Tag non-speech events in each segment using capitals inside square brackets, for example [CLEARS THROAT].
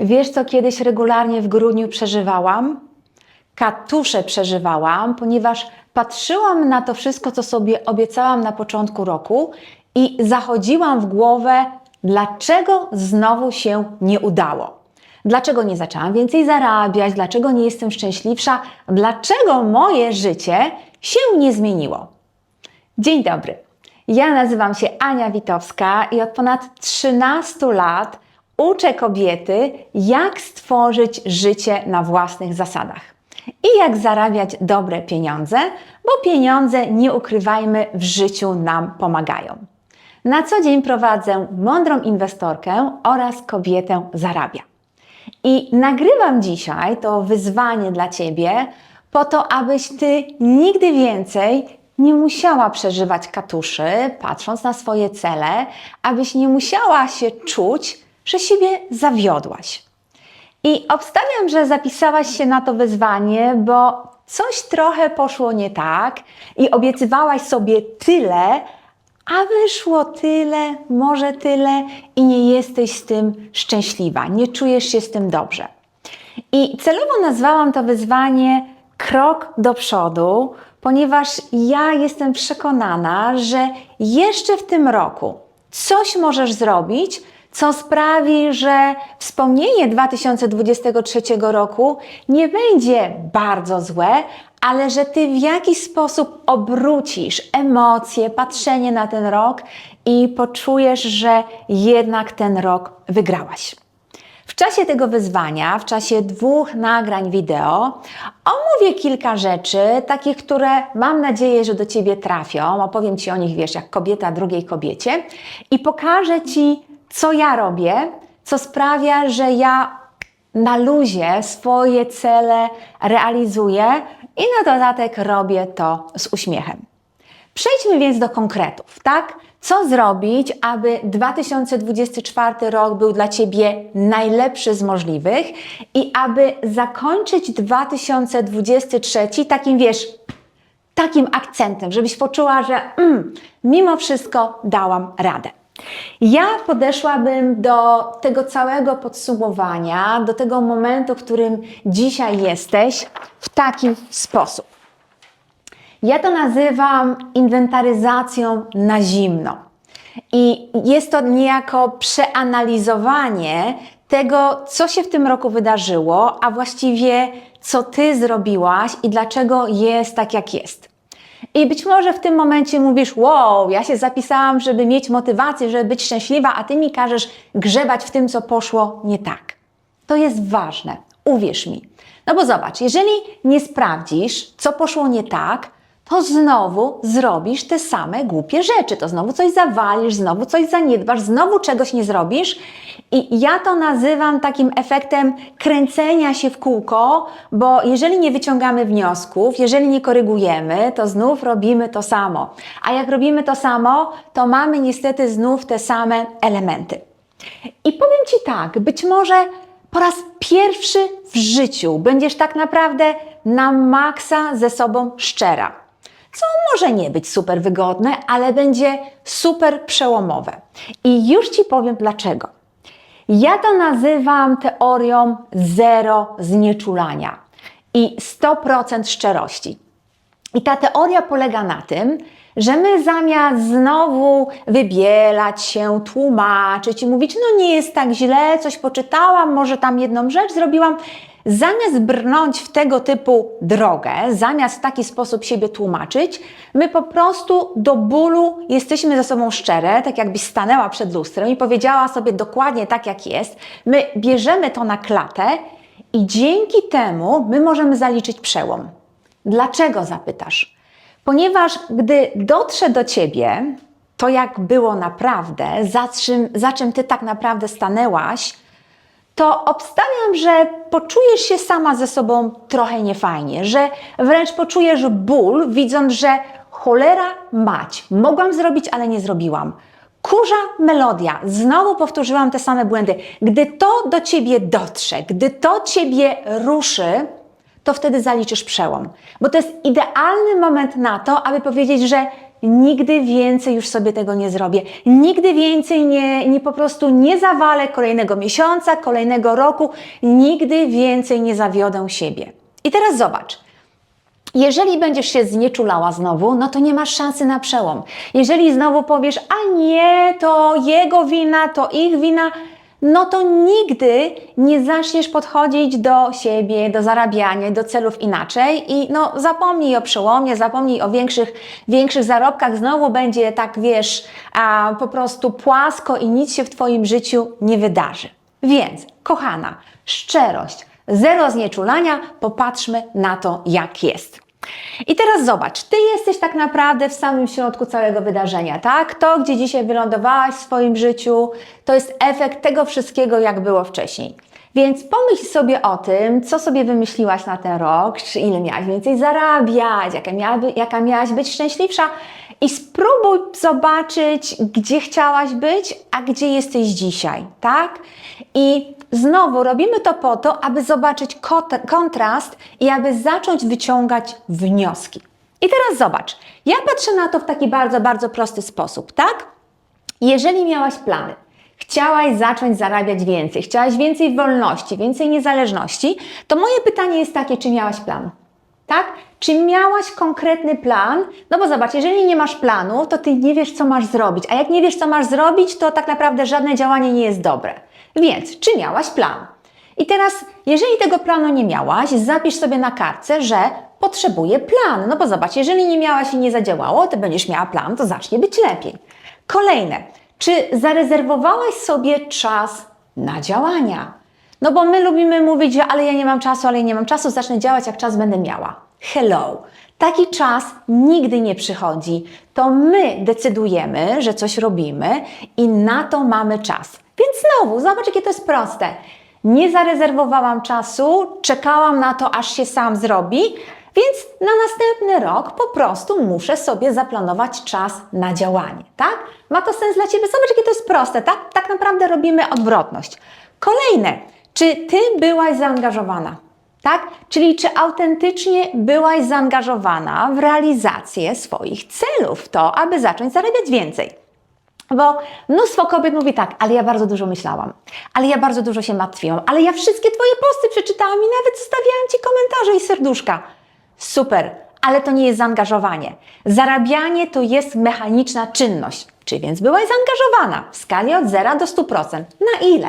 Wiesz, co kiedyś regularnie w grudniu przeżywałam? Katusze przeżywałam, ponieważ patrzyłam na to wszystko, co sobie obiecałam na początku roku i zachodziłam w głowę, dlaczego znowu się nie udało. Dlaczego nie zaczęłam więcej zarabiać? Dlaczego nie jestem szczęśliwsza? Dlaczego moje życie się nie zmieniło? Dzień dobry. Ja nazywam się Ania Witowska i od ponad 13 lat uczę kobiety, jak stworzyć życie na własnych zasadach i jak zarabiać dobre pieniądze, bo pieniądze, nie ukrywajmy, w życiu nam pomagają. Na co dzień prowadzę mądrą inwestorkę oraz kobietę zarabia. I nagrywam dzisiaj to wyzwanie dla Ciebie, po to, abyś Ty nigdy więcej nie musiała przeżywać katuszy, patrząc na swoje cele, abyś nie musiała się czuć, że siebie zawiodłaś. I obstawiam, że zapisałaś się na to wyzwanie, bo coś trochę poszło nie tak i obiecywałaś sobie tyle, a wyszło tyle, może tyle i nie jesteś z tym szczęśliwa, nie czujesz się z tym dobrze. I celowo nazwałam to wyzwanie krok do przodu, ponieważ ja jestem przekonana, że jeszcze w tym roku coś możesz zrobić, co sprawi, że wspomnienie 2023 roku nie będzie bardzo złe, ale że ty w jakiś sposób obrócisz emocje, patrzenie na ten rok i poczujesz, że jednak ten rok wygrałaś. W czasie tego wyzwania, w czasie dwóch nagrań wideo, omówię kilka rzeczy, takich, które mam nadzieję, że do Ciebie trafią. Opowiem Ci o nich, wiesz, jak kobieta drugiej kobiecie i pokażę Ci, co ja robię, co sprawia, że ja na luzie swoje cele realizuję i na dodatek robię to z uśmiechem. Przejdźmy więc do konkretów, tak? Co zrobić, aby 2024 rok był dla Ciebie najlepszy z możliwych i aby zakończyć 2023 takim, wiesz, takim akcentem, żebyś poczuła, że mm, mimo wszystko dałam radę. Ja podeszłabym do tego całego podsumowania, do tego momentu, w którym dzisiaj jesteś, w taki sposób. Ja to nazywam inwentaryzacją na zimno. I jest to niejako przeanalizowanie tego, co się w tym roku wydarzyło, a właściwie co ty zrobiłaś i dlaczego jest tak, jak jest. I być może w tym momencie mówisz: Wow, ja się zapisałam, żeby mieć motywację, żeby być szczęśliwa, a ty mi każesz grzebać w tym, co poszło nie tak. To jest ważne, uwierz mi. No bo zobacz, jeżeli nie sprawdzisz, co poszło nie tak, to znowu zrobisz te same głupie rzeczy. To znowu coś zawalisz, znowu coś zaniedbasz, znowu czegoś nie zrobisz. I ja to nazywam takim efektem kręcenia się w kółko, bo jeżeli nie wyciągamy wniosków, jeżeli nie korygujemy, to znów robimy to samo. A jak robimy to samo, to mamy niestety znów te same elementy. I powiem Ci tak, być może po raz pierwszy w życiu będziesz tak naprawdę na maksa ze sobą szczera co może nie być super wygodne, ale będzie super przełomowe. I już Ci powiem dlaczego. Ja to nazywam teorią zero znieczulania i 100% szczerości. I ta teoria polega na tym, że my zamiast znowu wybielać się, tłumaczyć i mówić, no nie jest tak źle, coś poczytałam, może tam jedną rzecz zrobiłam, Zamiast brnąć w tego typu drogę, zamiast w taki sposób siebie tłumaczyć, my po prostu do bólu jesteśmy ze sobą szczere, tak jakbyś stanęła przed lustrem i powiedziała sobie dokładnie tak, jak jest. My bierzemy to na klatę i dzięki temu my możemy zaliczyć przełom. Dlaczego zapytasz? Ponieważ gdy dotrze do ciebie to, jak było naprawdę, za czym, za czym ty tak naprawdę stanęłaś, to obstawiam, że poczujesz się sama ze sobą trochę niefajnie, że wręcz poczujesz ból, widząc, że cholera mać, mogłam zrobić, ale nie zrobiłam. Kurza melodia, znowu powtórzyłam te same błędy. Gdy to do ciebie dotrze, gdy to ciebie ruszy, to wtedy zaliczysz przełom. Bo to jest idealny moment na to, aby powiedzieć, że nigdy więcej już sobie tego nie zrobię. Nigdy więcej nie, nie po prostu nie zawalę kolejnego miesiąca, kolejnego roku, nigdy więcej nie zawiodę siebie. I teraz zobacz. Jeżeli będziesz się znieczulała znowu, no to nie masz szansy na przełom. Jeżeli znowu powiesz, a nie, to jego wina, to ich wina, no to nigdy nie zaczniesz podchodzić do siebie, do zarabiania, do celów inaczej i no zapomnij o przełomie, zapomnij o większych, większych zarobkach, znowu będzie tak, wiesz, a, po prostu płasko i nic się w Twoim życiu nie wydarzy. Więc, kochana, szczerość, zero znieczulania, popatrzmy na to, jak jest. I teraz zobacz, ty jesteś tak naprawdę w samym środku całego wydarzenia, tak? To, gdzie dzisiaj wylądowałaś w swoim życiu, to jest efekt tego wszystkiego, jak było wcześniej. Więc pomyśl sobie o tym, co sobie wymyśliłaś na ten rok, czy ile miałaś więcej zarabiać, jaka, miała, jaka miałaś być szczęśliwsza i spróbuj zobaczyć, gdzie chciałaś być, a gdzie jesteś dzisiaj, tak? I znowu robimy to po to, aby zobaczyć kontrast i aby zacząć wyciągać wnioski. I teraz zobacz, ja patrzę na to w taki bardzo, bardzo prosty sposób, tak? Jeżeli miałaś plany, chciałaś zacząć zarabiać więcej, chciałaś więcej wolności, więcej niezależności, to moje pytanie jest takie, czy miałaś plan? Tak? Czy miałaś konkretny plan? No bo zobacz, jeżeli nie masz planu, to ty nie wiesz, co masz zrobić. A jak nie wiesz, co masz zrobić, to tak naprawdę żadne działanie nie jest dobre. Więc, czy miałaś plan? I teraz, jeżeli tego planu nie miałaś, zapisz sobie na kartce, że potrzebuję plan. No bo zobacz, jeżeli nie miałaś i nie zadziałało, to będziesz miała plan, to zacznie być lepiej. Kolejne, czy zarezerwowałaś sobie czas na działania? No bo my lubimy mówić, że ale ja nie mam czasu, ale ja nie mam czasu, zacznę działać jak czas będę miała. Hello. Taki czas nigdy nie przychodzi. To my decydujemy, że coś robimy i na to mamy czas. Więc znowu, zobacz, jakie to jest proste. Nie zarezerwowałam czasu, czekałam na to, aż się sam zrobi, więc na następny rok po prostu muszę sobie zaplanować czas na działanie, tak? Ma to sens dla Ciebie? Zobacz, jakie to jest proste, tak? Tak naprawdę robimy odwrotność. Kolejne, czy Ty byłaś zaangażowana? Tak? Czyli czy autentycznie byłaś zaangażowana w realizację swoich celów, to, aby zacząć zarabiać więcej? Bo mnóstwo kobiet mówi tak, ale ja bardzo dużo myślałam, ale ja bardzo dużo się martwiłam, ale ja wszystkie Twoje posty przeczytałam i nawet zostawiałam Ci komentarze i serduszka. Super, ale to nie jest zaangażowanie. Zarabianie to jest mechaniczna czynność. Czy więc byłaś zaangażowana w skali od 0 do 100%? Na ile?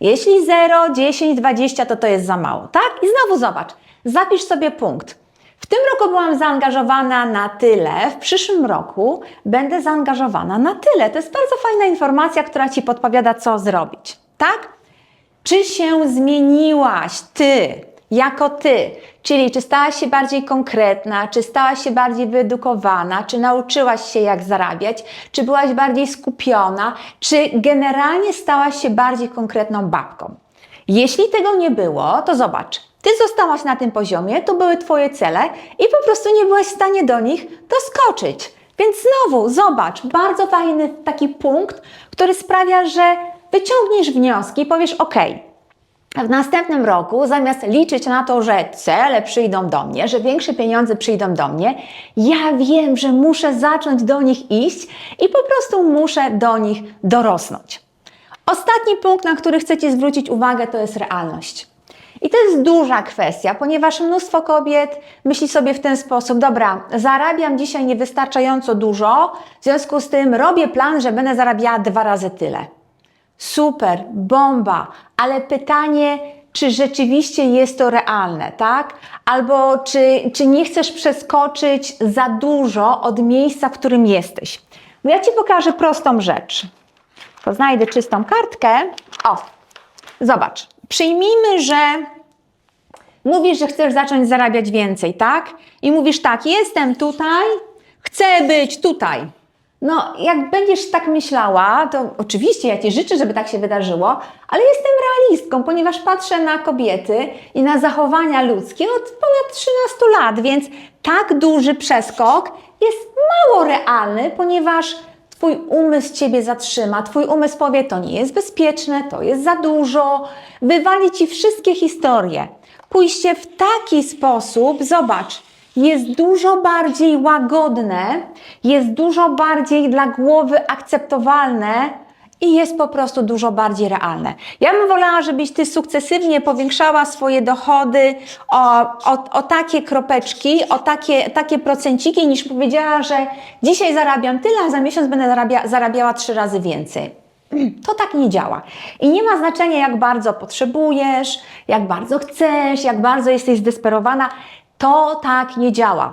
Jeśli 0, 10, 20 to to jest za mało, tak? I znowu zobacz, zapisz sobie punkt. W tym roku byłam zaangażowana na tyle, w przyszłym roku będę zaangażowana na tyle. To jest bardzo fajna informacja, która Ci podpowiada, co zrobić, tak? Czy się zmieniłaś Ty, jako Ty? Czyli czy stałaś się bardziej konkretna, czy stałaś się bardziej wyedukowana, czy nauczyłaś się jak zarabiać, czy byłaś bardziej skupiona, czy generalnie stałaś się bardziej konkretną babką? Jeśli tego nie było, to zobacz, ty zostałaś na tym poziomie, to były Twoje cele i po prostu nie byłaś w stanie do nich doskoczyć. Więc znowu, zobacz, bardzo fajny taki punkt, który sprawia, że wyciągniesz wnioski i powiesz: OK, w następnym roku, zamiast liczyć na to, że cele przyjdą do mnie, że większe pieniądze przyjdą do mnie, ja wiem, że muszę zacząć do nich iść i po prostu muszę do nich dorosnąć. Ostatni punkt, na który chcę Ci zwrócić uwagę, to jest realność. I to jest duża kwestia, ponieważ mnóstwo kobiet myśli sobie w ten sposób: dobra, zarabiam dzisiaj niewystarczająco dużo, w związku z tym robię plan, że będę zarabiała dwa razy tyle. Super, bomba, ale pytanie, czy rzeczywiście jest to realne, tak? Albo czy, czy nie chcesz przeskoczyć za dużo od miejsca, w którym jesteś? Bo ja Ci pokażę prostą rzecz. To znajdę czystą kartkę. O, zobacz. Przyjmijmy, że mówisz, że chcesz zacząć zarabiać więcej, tak? I mówisz tak, jestem tutaj, chcę być tutaj. No, jak będziesz tak myślała, to oczywiście ja Ci życzę, żeby tak się wydarzyło, ale jestem realistką, ponieważ patrzę na kobiety i na zachowania ludzkie od ponad 13 lat, więc tak duży przeskok jest mało realny, ponieważ Twój umysł Ciebie zatrzyma, Twój umysł powie, to nie jest bezpieczne, to jest za dużo, wywali Ci wszystkie historie. Pójście w taki sposób, zobacz, jest dużo bardziej łagodne, jest dużo bardziej dla głowy akceptowalne i jest po prostu dużo bardziej realne. Ja bym wolała, żebyś Ty sukcesywnie powiększała swoje dochody o, o, o takie kropeczki, o takie, takie procenciki, niż powiedziała, że dzisiaj zarabiam tyle, a za miesiąc będę zarabia, zarabiała trzy razy więcej. [CLEARS THROAT] To tak nie działa. I nie ma znaczenia, jak bardzo potrzebujesz, jak bardzo chcesz, jak bardzo jesteś zdesperowana. To tak nie działa.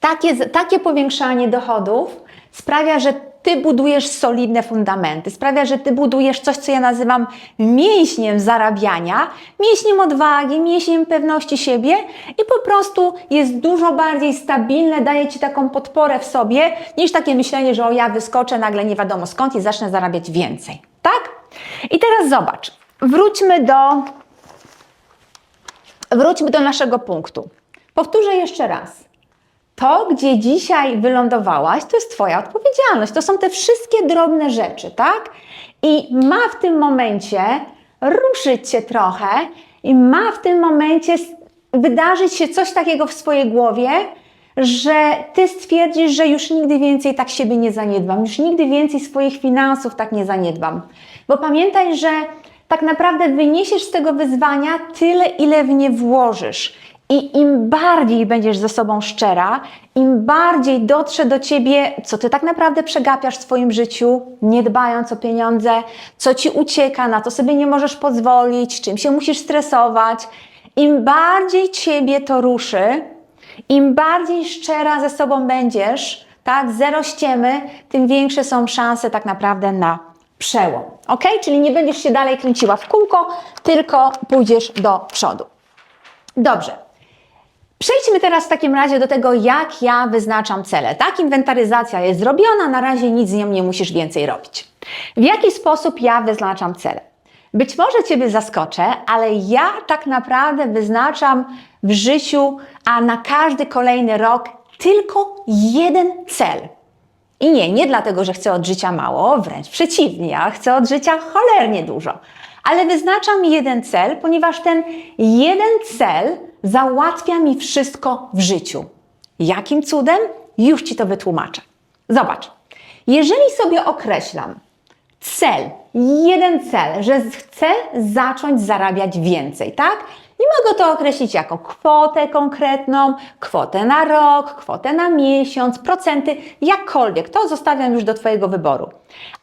Takie, takie powiększanie dochodów sprawia, że ty budujesz solidne fundamenty, sprawia, że ty budujesz coś, co ja nazywam mięśniem zarabiania, mięśniem odwagi, mięśniem pewności siebie i po prostu jest dużo bardziej stabilne, daje ci taką podporę w sobie, niż takie myślenie, że o ja wyskoczę nagle nie wiadomo skąd i zacznę zarabiać więcej. Tak? I teraz zobacz, wróćmy do, wróćmy do naszego punktu. Powtórzę jeszcze raz to, gdzie dzisiaj wylądowałaś, to jest Twoja odpowiedzialność. To są te wszystkie drobne rzeczy, tak? I ma w tym momencie ruszyć Cię trochę i ma w tym momencie wydarzyć się coś takiego w swojej głowie, że Ty stwierdzisz, że już nigdy więcej tak siebie nie zaniedbam, już nigdy więcej swoich finansów tak nie zaniedbam. Bo pamiętaj, że tak naprawdę wyniesiesz z tego wyzwania tyle, ile w nie włożysz. I im bardziej będziesz ze sobą szczera, im bardziej dotrze do ciebie, co ty tak naprawdę przegapiasz w swoim życiu, nie dbając o pieniądze, co ci ucieka, na to sobie nie możesz pozwolić, czym się musisz stresować, im bardziej ciebie to ruszy, im bardziej szczera ze sobą będziesz, tak, zero ściemy, tym większe są szanse tak naprawdę na przełom. Ok? Czyli nie będziesz się dalej kręciła w kółko, tylko pójdziesz do przodu. Dobrze. Przejdźmy teraz w takim razie do tego, jak ja wyznaczam cele. Tak, inwentaryzacja jest zrobiona, na razie nic z nią nie musisz więcej robić. W jaki sposób ja wyznaczam cele? Być może Ciebie zaskoczę, ale ja tak naprawdę wyznaczam w życiu, a na każdy kolejny rok tylko jeden cel. I nie, nie dlatego, że chcę od życia mało, wręcz przeciwnie, ja chcę od życia cholernie dużo. Ale wyznaczam jeden cel, ponieważ ten jeden cel załatwia mi wszystko w życiu. Jakim cudem? Już Ci to wytłumaczę. Zobacz, jeżeli sobie określam cel, jeden cel, że chcę zacząć zarabiać więcej, tak? I mogę to określić jako kwotę konkretną, kwotę na rok, kwotę na miesiąc, procenty, jakkolwiek. To zostawiam już do Twojego wyboru.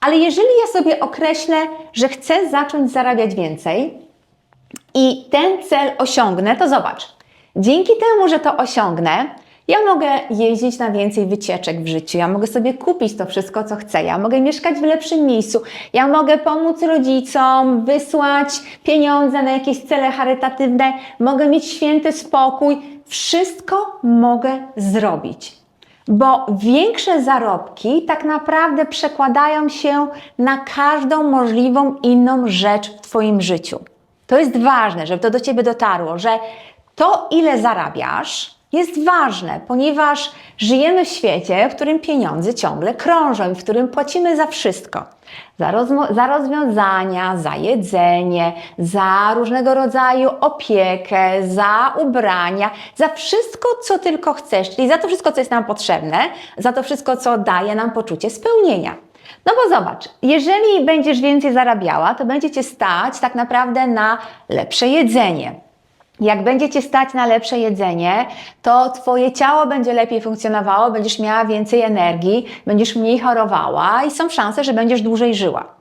Ale jeżeli ja sobie określę, że chcę zacząć zarabiać więcej i ten cel osiągnę, to zobacz. Dzięki temu, że to osiągnę, ja mogę jeździć na więcej wycieczek w życiu, ja mogę sobie kupić to wszystko, co chcę, ja mogę mieszkać w lepszym miejscu, ja mogę pomóc rodzicom, wysłać pieniądze na jakieś cele charytatywne, mogę mieć święty spokój. Wszystko mogę zrobić, bo większe zarobki tak naprawdę przekładają się na każdą możliwą inną rzecz w Twoim życiu. To jest ważne, żeby to do Ciebie dotarło, że to, ile zarabiasz, jest ważne, ponieważ żyjemy w świecie, w którym pieniądze ciągle krążą i w którym płacimy za wszystko. Za, za, rozwiązania, za jedzenie, za różnego rodzaju opiekę, za ubrania, za wszystko, co tylko chcesz, czyli za to wszystko, co jest nam potrzebne, za to wszystko, co daje nam poczucie spełnienia. No bo zobacz, jeżeli będziesz więcej zarabiała, to będzie cię stać tak naprawdę na lepsze jedzenie jak będzie Cię stać na lepsze jedzenie, to Twoje ciało będzie lepiej funkcjonowało, będziesz miała więcej energii, będziesz mniej chorowała i są szanse, że będziesz dłużej żyła.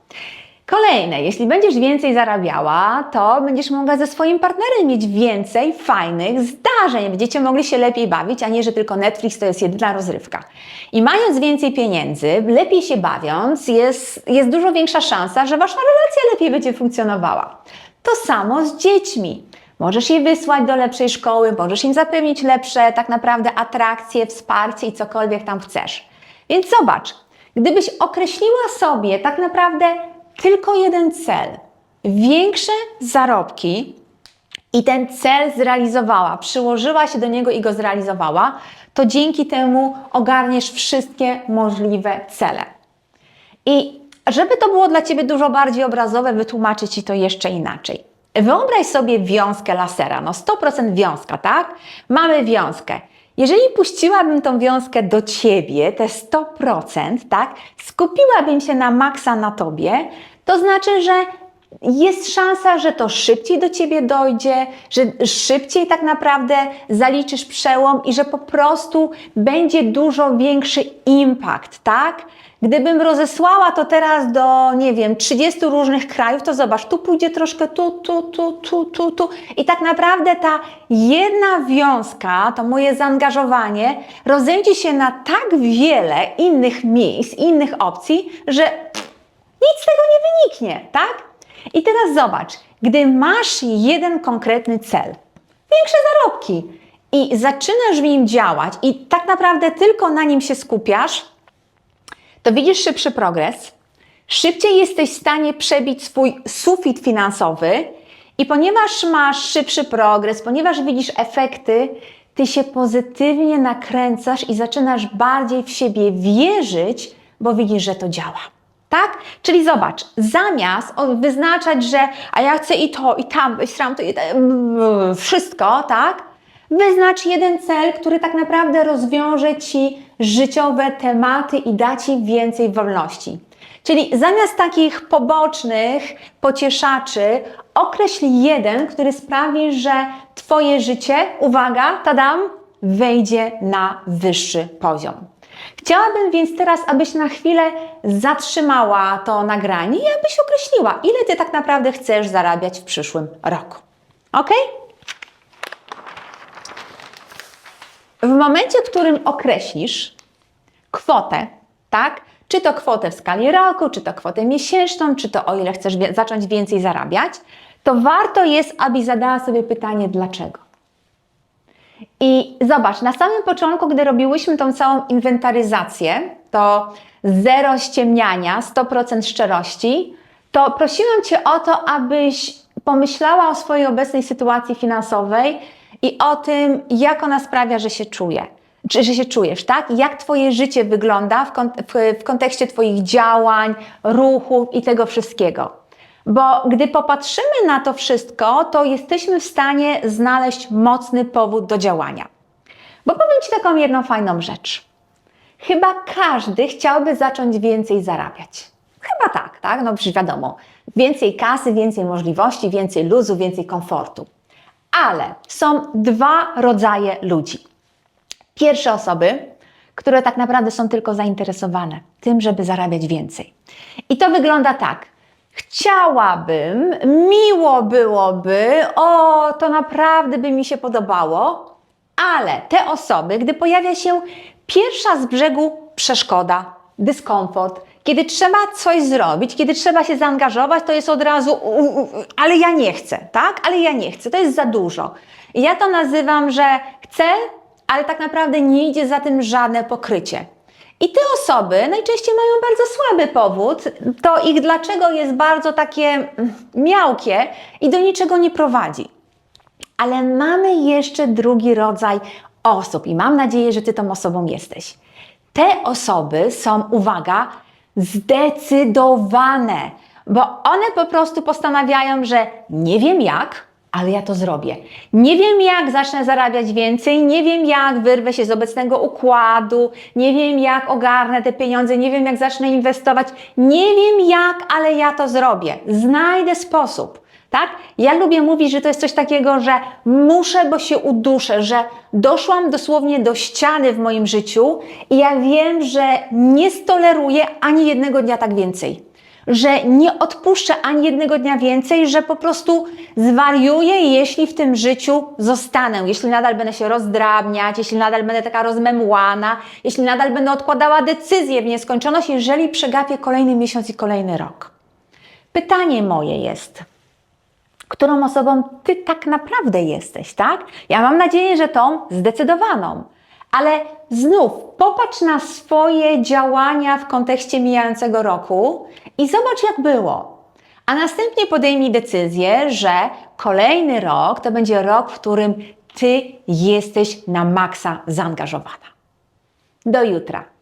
Kolejne, jeśli będziesz więcej zarabiała, to będziesz mogła ze swoim partnerem mieć więcej fajnych zdarzeń. Będziecie mogli się lepiej bawić, a nie, że tylko Netflix to jest jedyna rozrywka. I mając więcej pieniędzy, lepiej się bawiąc, jest, jest dużo większa szansa, że Wasza relacja lepiej będzie funkcjonowała. To samo z dziećmi. Możesz je wysłać do lepszej szkoły, możesz im zapewnić lepsze tak naprawdę atrakcje, wsparcie i cokolwiek tam chcesz. Więc zobacz, gdybyś określiła sobie tak naprawdę tylko jeden cel, większe zarobki i ten cel zrealizowała, przyłożyła się do niego i go zrealizowała, to dzięki temu ogarniesz wszystkie możliwe cele. I żeby to było dla Ciebie dużo bardziej obrazowe, wytłumaczę Ci to jeszcze inaczej. Wyobraź sobie wiązkę lasera, no 100% wiązka, tak? Mamy wiązkę. Jeżeli puściłabym tą wiązkę do ciebie, te 100%, tak, skupiłabym się na maksa na tobie, to znaczy, że jest szansa, że to szybciej do ciebie dojdzie, że szybciej tak naprawdę zaliczysz przełom i że po prostu będzie dużo większy impact, tak? Gdybym rozesłała to teraz do, nie wiem, 30 różnych krajów, to zobacz, tu pójdzie troszkę tu, tu, tu, tu, tu, tu. I tak naprawdę ta jedna wiązka, to moje zaangażowanie rozejdzie się na tak wiele innych miejsc, innych opcji, że nic z tego nie wyniknie, tak? I teraz zobacz, gdy masz jeden konkretny cel, większe zarobki i zaczynasz w nim działać i tak naprawdę tylko na nim się skupiasz, to widzisz szybszy progres, szybciej jesteś w stanie przebić swój sufit finansowy i ponieważ masz szybszy progres, ponieważ widzisz efekty, ty się pozytywnie nakręcasz i zaczynasz bardziej w siebie wierzyć, bo widzisz, że to działa. Tak? Czyli zobacz, zamiast wyznaczać, że a ja chcę i to, i tam, i sram to, i te, mm, wszystko, tak? Wyznacz jeden cel, który tak naprawdę rozwiąże Ci życiowe tematy i da Ci więcej wolności. Czyli zamiast takich pobocznych pocieszaczy, określ jeden, który sprawi, że Twoje życie, uwaga, tadam, wejdzie na wyższy poziom. Chciałabym więc teraz, abyś na chwilę zatrzymała to nagranie i abyś określiła, ile Ty tak naprawdę chcesz zarabiać w przyszłym roku. Ok? W momencie, w którym określisz kwotę, tak? Czy to kwotę w skali roku, czy to kwotę miesięczną, czy to o ile chcesz zacząć więcej zarabiać, to warto jest, abyś zadała sobie pytanie dlaczego. I zobacz, na samym początku, gdy robiłyśmy tą całą inwentaryzację, to zero ściemniania, 100% szczerości, to prosiłam Cię o to, abyś pomyślała o swojej obecnej sytuacji finansowej i o tym, jak ona sprawia, że się czuje. Czy że się czujesz, tak? Jak Twoje życie wygląda w, kont- w, w kontekście Twoich działań, ruchów i tego wszystkiego. Bo gdy popatrzymy na to wszystko, to jesteśmy w stanie znaleźć mocny powód do działania. Bo powiem Ci taką jedną fajną rzecz. Chyba każdy chciałby zacząć więcej zarabiać. Chyba tak, tak? No przecież wiadomo. Więcej kasy, więcej możliwości, więcej luzu, więcej komfortu. Ale są dwa rodzaje ludzi. Pierwsze osoby, które tak naprawdę są tylko zainteresowane tym, żeby zarabiać więcej. I to wygląda tak. Chciałabym, miło byłoby, o, to naprawdę by mi się podobało, ale te osoby, gdy pojawia się pierwsza z brzegu przeszkoda, dyskomfort, kiedy trzeba coś zrobić, kiedy trzeba się zaangażować, to jest od razu, u, u, u, ale ja nie chcę, tak? Ale ja nie chcę, to jest za dużo. I ja to nazywam, że chcę, ale tak naprawdę nie idzie za tym żadne pokrycie. I te osoby najczęściej mają bardzo słaby powód, to ich dlaczego jest bardzo takie mm, miałkie i do niczego nie prowadzi. Ale mamy jeszcze drugi rodzaj osób i mam nadzieję, że Ty tą osobą jesteś. Te osoby są, uwaga, zdecydowane, bo one po prostu postanawiają, że nie wiem jak, ale ja to zrobię. Nie wiem jak zacznę zarabiać więcej, nie wiem jak wyrwę się z obecnego układu, nie wiem jak ogarnę te pieniądze, nie wiem jak zacznę inwestować, nie wiem jak, ale ja to zrobię. Znajdę sposób. Tak? Ja lubię mówić, że to jest coś takiego, że muszę, bo się uduszę, że doszłam dosłownie do ściany w moim życiu i ja wiem, że nie stoleruję ani jednego dnia tak więcej. Że nie odpuszczę ani jednego dnia więcej, że po prostu zwariuję, jeśli w tym życiu zostanę, jeśli nadal będę się rozdrabniać, jeśli nadal będę taka rozmemłana, jeśli nadal będę odkładała decyzje w nieskończoność, jeżeli przegapię kolejny miesiąc i kolejny rok. Pytanie moje jest, którą osobą ty tak naprawdę jesteś, tak? Ja mam nadzieję, że tą zdecydowaną. Ale znów popatrz na swoje działania w kontekście mijającego roku i zobacz, jak było. A następnie podejmij decyzję, że kolejny rok to będzie rok, w którym ty jesteś na maksa zaangażowana. Do jutra.